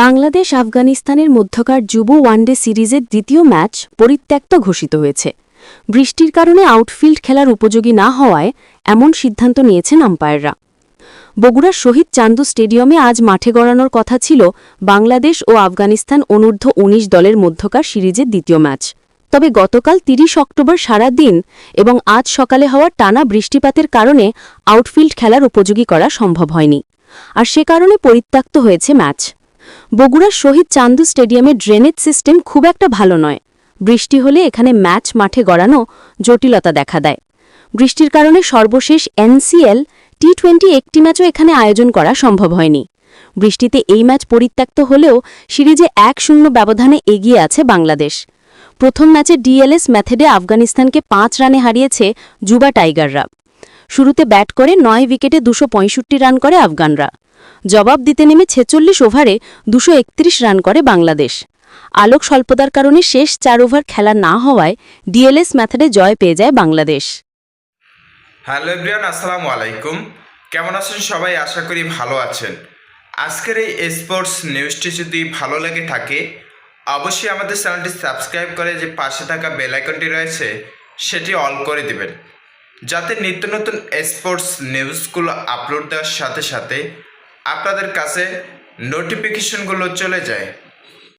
বাংলাদেশ আফগানিস্তানের মধ্যকার যুব ওয়ানডে সিরিজের দ্বিতীয় ম্যাচ পরিত্যক্ত ঘোষিত হয়েছে। বৃষ্টির কারণে আউটফিল্ড খেলার উপযোগী না হওয়ায় এমন সিদ্ধান্ত নিয়েছেন আম্পায়াররা। বগুড়ার শহীদ চান্দু স্টেডিয়ামে আজ মাঠে গড়ানোর কথা ছিল বাংলাদেশ ও আফগানিস্তান অনূর্ধ্ব ১৯ দলের মধ্যকার সিরিজের দ্বিতীয় ম্যাচ। তবে গতকাল ৩০ অক্টোবর সারা দিন এবং আজ সকালে হওয়া টানা বৃষ্টিপাতের কারণে আউটফিল্ড খেলার উপযোগী করা সম্ভব হয়নি। আর সে কারণে পরিত্যক্ত হয়েছে ম্যাচ। বগুড়ার শহীদ চান্দু স্টেডিয়ামের ড্রেনেজ সিস্টেম খুব একটা ভালো নয়। বৃষ্টি হলে এখানে ম্যাচ মাঠে গড়ানো জটিলতা দেখা দেয়। বৃষ্টির কারণে সর্বশেষ এনসিএল টি টোয়েন্টি একটি ম্যাচও এখানে আয়োজন করা সম্ভব হয়নি। বৃষ্টিতে এই ম্যাচ পরিত্যক্ত হলেও সিরিজে এক শূন্য ব্যবধানে এগিয়ে আছে বাংলাদেশ। প্রথম ম্যাচে ডিএলএস ম্যাথেডে আফগানিস্তানকে পাঁচ রানে হারিয়েছে যুবা টাইগাররা। শুরুতে ব্যাট করে নয় উইকেটে দুশো রান করে আফগানরা। জবাব দিতে নেমে ছেচল্লিশ ওভারে দুশো রান করে বাংলাদেশ। আলোক স্বল্পতার কারণে শেষ চার ওভার খেলা না হওয়ায় ডিএলএস ম্যাথডে জয় পেয়ে যায় বাংলাদেশ। হ্যালো এভরিওয়ান, আসসালামু আলাইকুম। কেমন আছেন সবাই? আশা করি ভালো আছেন। আজকের এই স্পোর্টস নিউজটি যদি ভালো লেগে থাকে, অবশ্যই আমাদের চ্যানেলটি সাবস্ক্রাইব করে যে পাশে থাকা বেল আইকনটি রয়েছে, সেটি অল করে দিবেন। যাতে নিত্য নতুন স্পোর্টস নিউজগুলো আপলোড দেওয়ার সাথে সাথে আপনাদের কাছে নোটিফিকেশনগুলো চলে যায়।